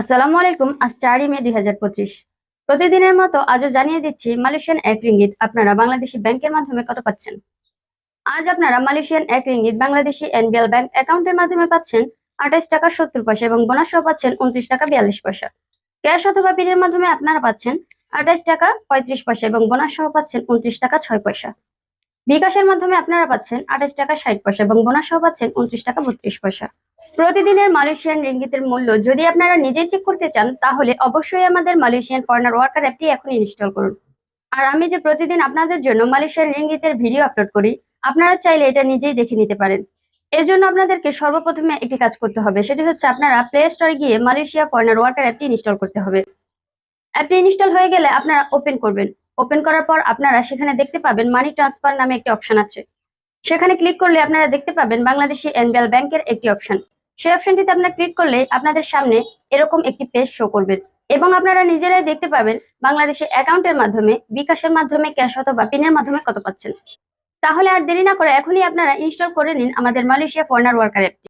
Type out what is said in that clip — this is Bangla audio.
আসসালামু আলাইকুম, আজ চারই মে দুই হাজার পঁচিশ। প্রতিদিনের মতো আজও জানিয়ে দিচ্ছি মালয়েশিয়ান এক রিঙ্গিত আপনারা বাংলাদেশি ব্যাংকের মাধ্যমে কত পাচ্ছেন? আজ আপনারা মালয়েশিয়ান এক রিঙ্গিত বাংলাদেশি এনবিএল ব্যাংক অ্যাকাউন্টের মাধ্যমে পাচ্ছেন আঠাইশ টাকা সত্তর পয়সা এবং বোনাস পাচ্ছেন উনত্রিশ টাকা বিয়াল্লিশ পয়সা। ক্যাশ অথবা বিলের মাধ্যমে আপনারা পাচ্ছেন আঠাইশ টাকা পঁয়ত্রিশ পয়সা এবং বোনাস সহ পাচ্ছেন উনত্রিশ টাকা ছয় পয়সা। বিকাশের মাধ্যমে আপনারা পাচ্ছেন আঠাইশ টাকা ষাট পয়সা এবং বোনাস পাচ্ছেন উনত্রিশ টাকা বত্রিশ পয়সা। প্রতিদিনের মালয়েশিয়ান রিঙ্গিতের মূল্য যদি আপনারা নিজেই চেক করতে চান, তাহলে অবশ্যই আমাদের মালয়েশিয়ান ফরেনার ওয়ার্কার অ্যাপটি এখন ইনস্টল করুন। আর আমি যে প্রতিদিন আপনাদের জন্য মালয়েশিয়ান রিঙ্গিতের ভিডিও আপলোড করি, আপনারা চাইলে এটা নিজেই দেখে নিতে পারেন। এর জন্য আপনাদেরকে সর্বপ্রথমে একটি কাজ করতে হবে, সেটি হচ্ছে আপনারা প্লে স্টোরে গিয়ে মালয়েশিয়া ফরেনার ওয়ার্কার অ্যাপটি ইনস্টল করতে হবে। অ্যাপটি ইনস্টল হয়ে গেলে আপনারা ওপেন করবেন। ওপেন করার পর আপনারা সেখানে দেখতে পাবেন মানি ট্রান্সফার নামে একটি অপশন আছে। সেখানে ক্লিক করলে আপনারা দেখতে পাবেন বাংলাদেশি এনবিএল ব্যাংকের একটি অপশন সেই অপশনটিতে আপনার ক্লিক করলে আপনাদের সামনে এরকম একটি পেজ শো করবেন এবং আপনারা নিজেরাই দেখতে পাবেন বাংলাদেশে অ্যাকাউন্টের মাধ্যমে, বিকাশের মাধ্যমে ক্যাশ অথবা পিনের মাধ্যমে কত পাচ্ছেন। তাহলে আর দেরি না করে এখনই আপনারা ইনস্টল করে নিন আমাদের মালয়েশিয়া ফর্নার ওয়ার্কার অ্যাপটি